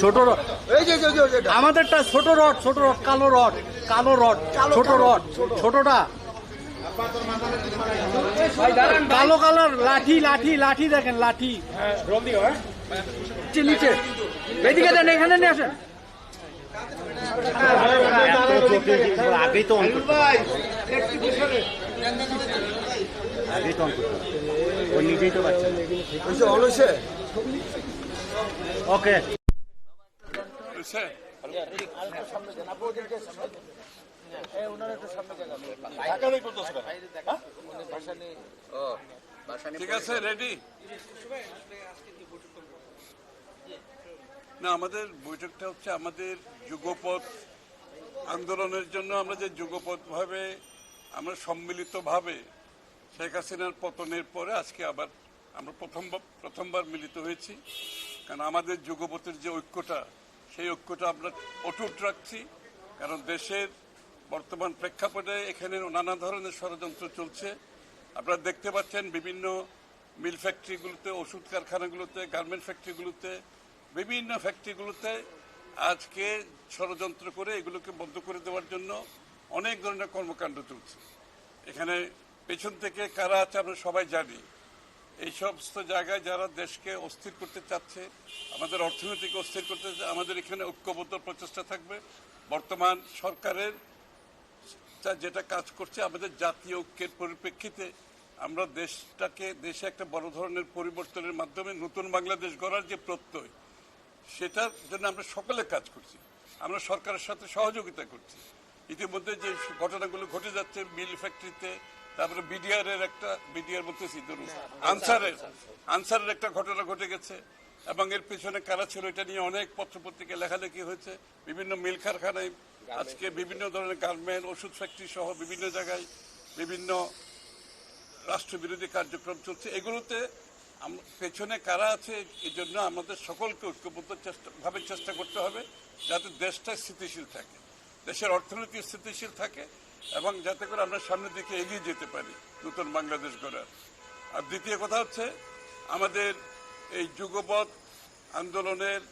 ছোট রড। এই যে যে যে যেটা আমাদেরটা ছোট রড ছোট রড কালো রড কালো রড ছোট রড ছোটটা। কালো কালার লাঠি লাঠি লাঠি দেখেন লাঠি। নিচে, নিচে। এদিকে দেন এখানে নিয়ে আসেন। আগেই তো অন আগেই তো হবে। ও নিজেই তো ওকে। ঠিক আছে রেডি না আমাদের বৈঠকটা হচ্ছে আমাদের যুগপথ আন্দোলনের জন্য আমরা যে যুগপথ ভাবে আমরা সম্মিলিতভাবে শেখ হাসিনার পতনের পরে আজকে আবার আমরা প্রথম প্রথমবার মিলিত হয়েছি। কারণ আমাদের যুগপথের যে ঐক্যটা, সেই ঐক্যটা আমরা অটুট রাখছি। কারণ দেশের বর্তমান প্রেক্ষাপটে এখানে নানা ধরনের ষড়যন্ত্র চলছে। আপনারা দেখতে পাচ্ছেন বিভিন্ন মিল ফ্যাক্টরিগুলোতে, ওষুধ কারখানাগুলোতে, গার্মেন্ট ফ্যাক্টরিগুলোতে, বিভিন্ন ফ্যাক্টরিগুলোতে আজকে ষড়যন্ত্র করে এগুলোকে বন্ধ করে দেওয়ার জন্য অনেক ধরনের কর্মকাণ্ড চলছে। এখানে পেছন থেকে কারা আছে আমরা সবাই জানি। এই সমস্ত জায়গায় যারা দেশকে অস্থির করতে চাচ্ছে, আমাদের অর্থনীতিকে অস্থির করতে আমাদের এখানে ঐক্যবদ্ধ প্রচেষ্টা থাকবে। বর্তমান সরকারের যেটা কাজ করছে, আমাদের জাতীয় ঐক্যের পরিপ্রেক্ষিতে আমরা দেশটাকে, দেশে একটা বড় ধরনের পরিবর্তনের মাধ্যমে নতুন বাংলাদেশ গড়ার যে প্রত্যয়, সেটার জন্য আমরা সকলে কাজ করছি। আমরা সরকারের সাথে সহযোগিতা করছি। ইতিমধ্যে যে ঘটনাগুলো ঘটে যাচ্ছে, মিল ফ্যাক্টরিতে তারপরে বিডিআর এর একটা বিডিআর বলতেছি ধরুন আনসারের আনসারের একটা ঘটনা ঘটে গেছে এবং এর পিছনে কারা ছিল এটা নিয়ে অনেক পত্রপত্রিকা লেখালেখি হয়েছে বিভিন্ন মিল কারখানায় আজকে বিভিন্ন ধরনের গার্মেন্ট ওষুধ ফ্যাক্টরি সহ বিভিন্ন জায়গায় বিভিন্ন রাষ্ট্রবিরোধী কার্যক্রম চলছে। এগুলোতে পেছনে কারা আছে এই জন্য আমাদের সকলকে ঐক্যবদ্ধ চেষ্টা ভাবে চেষ্টা করতে হবে যাতে দেশটা স্থিতিশীল থাকে। দেশের অর্থনীতি স্থিতিশীল থাকে এবং যাতে করে আমরা সামনের দিকে এগিয়ে যেতে পারি নতুন বাংলাদেশ গড়ার। আর দ্বিতীয় কথা হচ্ছে, আমাদের এই যুগপৎ আন্দোলনের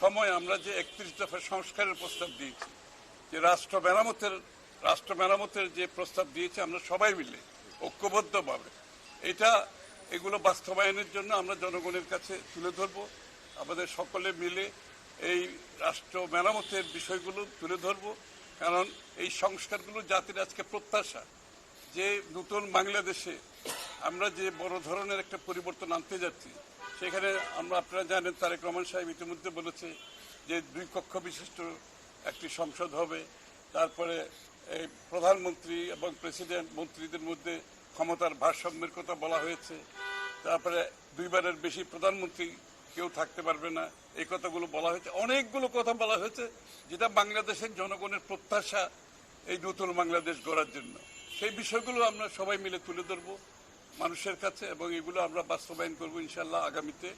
সময় আমরা যে একত্রিশ দফা সংস্কারের প্রস্তাব দিয়েছি, যে রাষ্ট্র মেরামতের রাষ্ট্র মেরামতের যে প্রস্তাব দিয়েছে, আমরা সবাই মিলে ঐক্যবদ্ধভাবে। এটা, এগুলো বাস্তবায়নের জন্য আমরা জনগণের কাছে তুলে ধরব। আমাদের সকলে মিলে এই রাষ্ট্র মেরামতের বিষয়গুলো তুলে ধরব। কারণ এই সংস্কারগুলো জাতির আজকে প্রত্যাশা। যে নতুন বাংলাদেশে আমরা যে বড় ধরনের একটা পরিবর্তন আনতে যাচ্ছি, সেখানে আমরা আপনারা জানেন তারেক রহমান সাহেব ইতিমধ্যে বলেছে যে দুই কক্ষ বিশিষ্ট একটি সংসদ হবে। তারপরে এই প্রধানমন্ত্রী এবং প্রেসিডেন্ট মন্ত্রীদের মধ্যে ক্ষমতার ভারসাম্যের কথা বলা হয়েছে। তারপরে দুইবারের বেশি প্রধানমন্ত্রী কেউ থাকতে পারবে না। এই কথাগুলো বলা হয়েছে। অনেকগুলো কথা বলা হয়েছে যেটা বাংলাদেশের জনগণের প্রত্যাশা এই নতুন বাংলাদেশ গড়ার জন্য। সেই বিষয়গুলো আমরা সবাই মিলে তুলে ধরবো মানুষের কাছে এবং এগুলো আমরা বাস্তবায়ন করব ইনশাল্লাহ আগামীতে।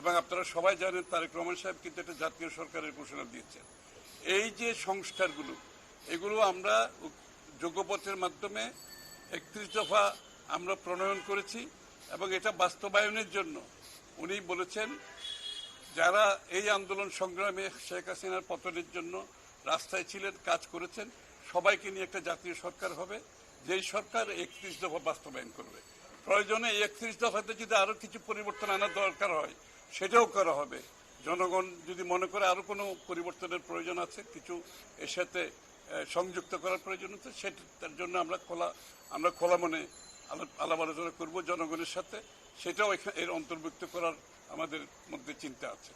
এবং আপনারা সবাই জানেন তারেক রহমান সাহেব কিন্তু একটা জাতীয় সরকারের ঘোষণা দিয়েছেন। এই যে সংস্কারগুলো, এগুলো আমরা যোগ্যপথের মাধ্যমে একত্রিশ দফা আমরা প্রণয়ন করেছি এবং এটা বাস্তবায়নের জন্য উনি বলেছেন যারা এই আন্দোলন সংগ্রামে শেখ হাসিনার পতনের জন্য রাস্তায় ছিলেন, কাজ করেছেন, সবাইকে নিয়ে একটা জাতীয় সরকার হবে। যেই সরকার একত্রিশ দফা বাস্তবায়ন করবে। প্রয়োজনে একত্রিশ দফাতে যদি আরও কিছু পরিবর্তন আনার দরকার হয়, সেটাও করা হবে। জনগণ যদি মনে করে আরও কোনো পরিবর্তনের প্রয়োজন আছে, কিছু এর সাথে সংযুক্ত করার প্রয়োজন আছে, সেটার জন্য আমরা খোলা আমরা খোলা মনে আলাপ আলোচনা করব জনগণের সাথে। সেটাও এর অন্তর্ভুক্ত করার আমাদের মধ্যে চিন্তা আছে।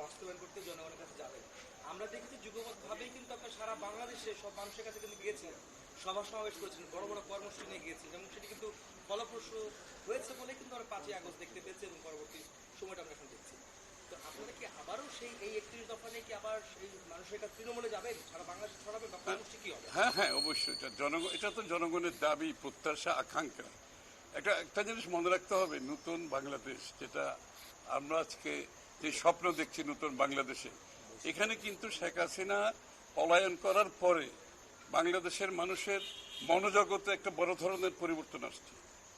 বাস্তবায়ন করতে জনগণের কাছে যাবেন আমরা দেখেছি যুগপথ ভাবেই কিন্তু আপনার সারা বাংলাদেশে সব মানুষের কাছে কিন্তু গিয়েছিলেন সভা সমাবেশ করেছিলেন বড় বড় কর্মসূচি নিয়ে গিয়েছিলেন এবং সেটি কিন্তু ফলপ্রসূ হয়েছে বলে কিন্তু আমরা পাঁচই আগস্ট দেখতে পেয়েছি এবং পরবর্তী সময়টা আমরা এখন দেখছি তো আপনারা কি হ্যাঁ হ্যাঁ অবশ্যই। এটা জনগণ এটা তো জনগণের দাবি, প্রত্যাশা, আকাঙ্ক্ষা। একটা একটা জিনিস মনে রাখতে হবে, নতুন বাংলাদেশ, যেটা আমরা আজকে যে স্বপ্ন দেখছি নতুন বাংলাদেশে, এখানে কিন্তু শেখ হাসিনা পলায়ন করার পরে বাংলাদেশের মানুষের মনোজগতে একটা বড় ধরনের পরিবর্তন আসছে।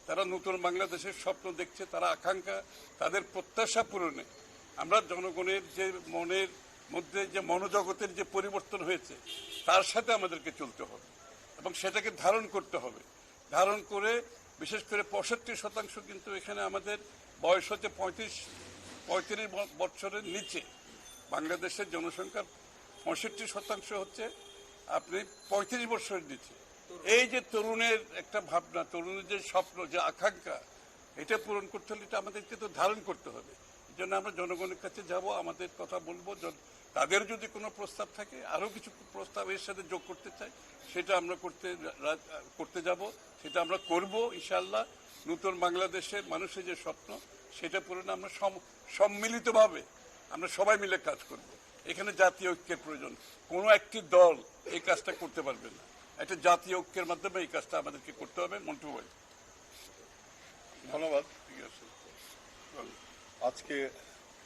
তারা নতুন বাংলাদেশের স্বপ্ন দেখছে, তারা আকাঙ্ক্ষা, তাদের প্রত্যাশা পূরণে আমরা জনগণের যে মনের মধ্যে যে মনোজগতের যে পরিবর্তন হয়েছে, তার সাথে আমাদেরকে চলতে হবে এবং সেটাকে ধারণ করতে হবে। ধারণ করে বিশেষ করে পঁয়ষট্টি শতাংশ কিন্তু এখানে আমাদের বয়স হচ্ছে পঁয়ত্রিশ পঁয়ত্রিশ বছরের নিচে। বাংলাদেশের জনসংখ্যার পঁয়ষট্টি শতাংশ হচ্ছে আপনি পঁয়ত্রিশ বছরের নিচে। এই যে তরুণের একটা ভাবনা, তরুণের যে স্বপ্ন, যে আকাঙ্ক্ষা, এটা পূরণ করতে হলে এটা আমাদেরকে তো ধারণ করতে হবে। জন্য আমরা জনগণের কাছে যাব, আমাদের কথা বলব তাদের যদি কোনো প্রস্তাব থাকে, আরও কিছু প্রস্তাব এর সাথে যোগ করতে চাই, সেটা আমরা করতে করতে যাব, সেটা আমরা করব ইনশাল্লাহ নতুন বাংলাদেশের মানুষের যে স্বপ্ন, সেটা পূরণে আমরা সম- সম্মিলিতভাবে আমরা সবাই মিলে কাজ করব। এখানে জাতীয় ঐক্যের প্রয়োজন। কোনো একটি দল এই কাজটা করতে পারবে না। একটা জাতীয় ঐক্যের মাধ্যমে এই কাজটা আমাদেরকে করতে হবে মন্টু ভাই। ধন্যবাদ। ঠিক আছে। আজকে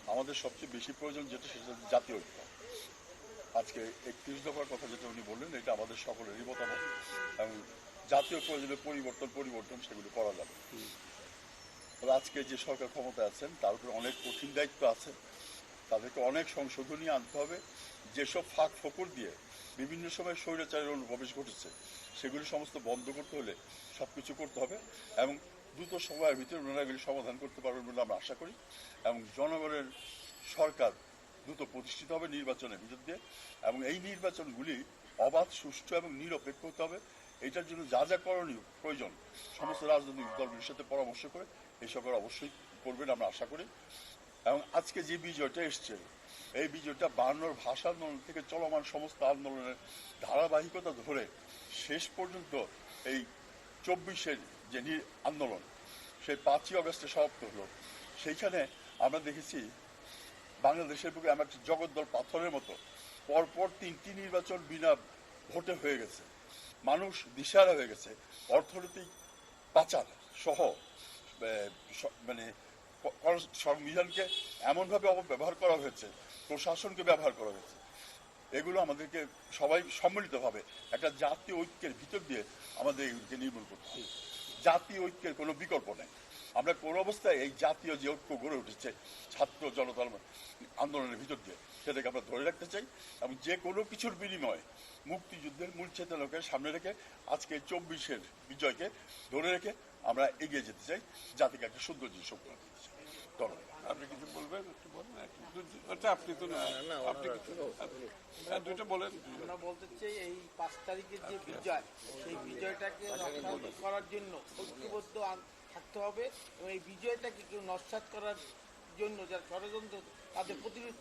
আমাদের সবচেয়ে বেশি প্রয়োজন যেটা, সেটা জাতীয় ঐক্য। আজকে একত্রিশ দফার কথা যেটা উনি বললেন, এটা আমাদের সকলেরই মতামত এবং জাতীয় প্রয়োজনে পরিবর্তন পরিবর্তন সেগুলো করা যাবে। তবে আজকে যে সরকার ক্ষমতায় আছেন, তার উপরে অনেক কঠিন দায়িত্ব আছে। তাদেরকে অনেক সংশোধনী আনতে হবে। যেসব ফাঁক ফোকর দিয়ে বিভিন্ন সময় স্বৈরাচারের অনুপ্রবেশ ঘটেছে, সেগুলি সমস্ত বন্ধ করতে হলে সব কিছু করতে হবে এবং দ্রুত সময়ের ভিতরে ওনারা সমাধান করতে পারবেন বলে আমরা আশা করি এবং জনগণের সরকার দ্রুত প্রতিষ্ঠিত হবে নির্বাচনের দিয়ে এবং এই নির্বাচনগুলি অবাধ, সুষ্ঠু এবং নিরপেক্ষ হতে হবে। এটার জন্য যা যা করণীয় প্রয়োজন, সমস্ত রাজনৈতিক দলগুলির সাথে পরামর্শ করে এই সরকার অবশ্যই করবেন আমরা আশা করি। এবং আজকে যে বিজয়টা এসছে, এই বিজয়টা বায়ান্নর ভাষা আন্দোলন থেকে চলমান সমস্ত আন্দোলনের ধারাবাহিকতা ধরে শেষ পর্যন্ত এই চব্বিশের যে আন্দোলন, সেই পাঁচই অগস্টে সমাপ্ত হলো। সেইখানে আমরা দেখেছি বাংলাদেশের বুকে আমার জগদ্দল পাথরের মতো পরপর তিনটি নির্বাচন বিনা ভোটে হয়ে গেছে। মানুষ দিশারা হয়ে গেছে। অর্থনৈতিক পাচার সহ মানে সংবিধানকে এমনভাবে অপব্যবহার করা হয়েছে, প্রশাসনকে ব্যবহার করা হয়েছে। এগুলো আমাদেরকে সবাই সম্মিলিতভাবে একটা জাতীয় ঐক্যের ভিতর দিয়ে আমাদের এগুলোকে নির্মূল করতে হবে। জাতীয় ঐক্যের কোনো বিকল্প নেই। আমরা কোন অবস্থায় এই জাতীয় যে ঐক্য গড়ে উঠেছে, ছাত্র জনতার আন্দোলনের ভিতর দিয়ে, সেটাকে আমরা ধরে রাখতে চাই এবং যে কোনো কিছুর বিনিময়ে মুক্তিযুদ্ধের মূল চেতনাকে সামনে রেখে আজকে চব্বিশের বিজয়কে ধরে রেখে আমরা এগিয়ে যেতে চাই। জাতিকে একটা সুন্দর জিনিস দিতে চাই। আপনি কিছু বলবেন? একটু বলেন আচ্ছা আপনি তো না আপনি কিছু হ্যাঁ, দুটো বলেন। আমরা বলতে চাই এই পাঁচ তারিখের যে বিজয় সেই বিজয়টাকে করার জন্য ঐক্যবদ্ধ থাকতে হবে এবং এই বিজয়টাকে কেউ নস্বাত করার জন্য যারা ষড়যন্ত্র তাদের প্রতিরোধ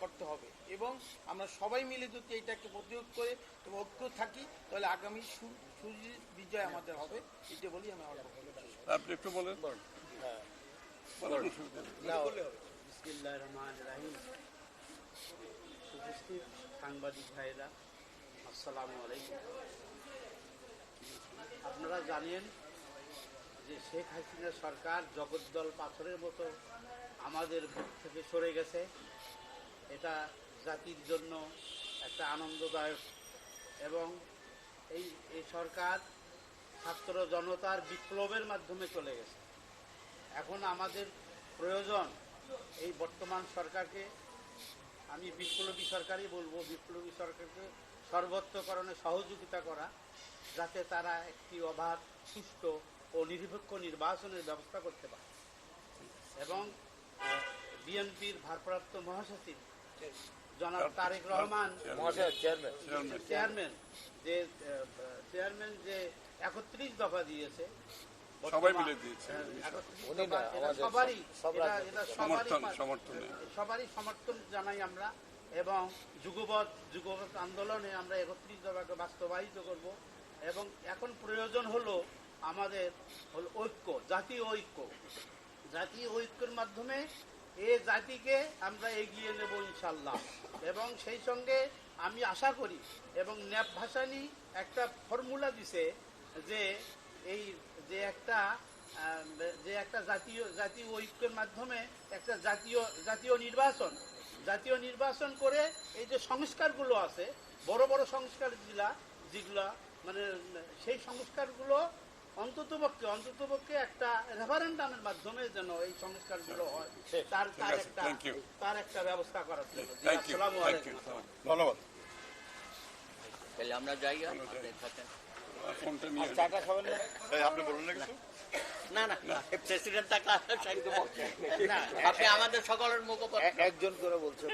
করতে হবে এবং আমরা সবাই মিলে যদি এটাকে প্রতিরোধ করে এবং ঐক্য থাকি তাহলে আগামী সু- সুজির বিজয় আমাদের হবে। এটা বলি আমি। আপনি একটু বলেন। নেই। সাংবাদিক আপনারা জানেন যে শেখ হাসিনা সরকার জগদ্দল পাথরের মতো আমাদের বুক থেকে সরে গেছে। এটা জাতির জন্য একটা আনন্দদায়ক এবং এই এই সরকার ছাত্র জনতার বিপ্লবের মাধ্যমে চলে গেছে। এখন আমাদের প্রয়োজন এই বর্তমান সরকারকে আমি বিপ্লবী সরকারই বলব বিপ্লবী সরকারকে সর্বত্রকরণে সহযোগিতা করা যাতে তারা একটি অবাধ সুষ্ঠু ও নিরপেক্ষ নির্বাচনের ব্যবস্থা করতে পারে এবং বিএনপির ভারপ্রাপ্ত মহাসচিব জনাব তারেক রহমান চেয়ারম্যান। চেয়ারম্যান যে চেয়ারম্যান যে একত্রিশ দফা দিয়েছে সবাই মিলে দিয়েছে। এটা সবারই এটা সমর্থন সবারই সমর্থন জানাই আমরা। এবং যুগপৎ যুগপৎ আন্দোলনে আমরা বাস্তবায়িত করব। এবং এখন প্রয়োজন হলো আমাদের হলো ঐক্য জাতীয় ঐক্য। জাতীয় ঐক্যের মাধ্যমে এ জাতিকে আমরা এগিয়ে নেব ইনশাল্লাহ এবং সেই সঙ্গে আমি আশা করি এবং ন্যাপ ভাসানি একটা ফর্মুলা দিছে যে এই যে একটা যে একটা জাতীয় জাতীয় ঐক্যের মাধ্যমে একটা জাতীয় জাতীয় নির্বাচন জাতীয় নির্বাচন করে এই যে সংস্কারগুলো আছে বড় বড় সংস্কার যেগুলা যেগুলা মানে সেই সংস্কারগুলো অন্ততপক্ষে অন্ততপক্ষে একটা রেফারেন্ডামের মাধ্যমে যেন এই সংস্কারগুলো হয় তার তার একটা তার একটা ব্যবস্থা করার জন্য। ধন্যবাদ। তাহলে আমরা যাই আপনি থাকেন ফোনটা নিয়ে চাটা খাবেন না? আপনি বলুন না কিছু? না না প্রেসিডেন্ট থাকলে না আপনি আমাদের সকলের মুখ একজন করে বলছে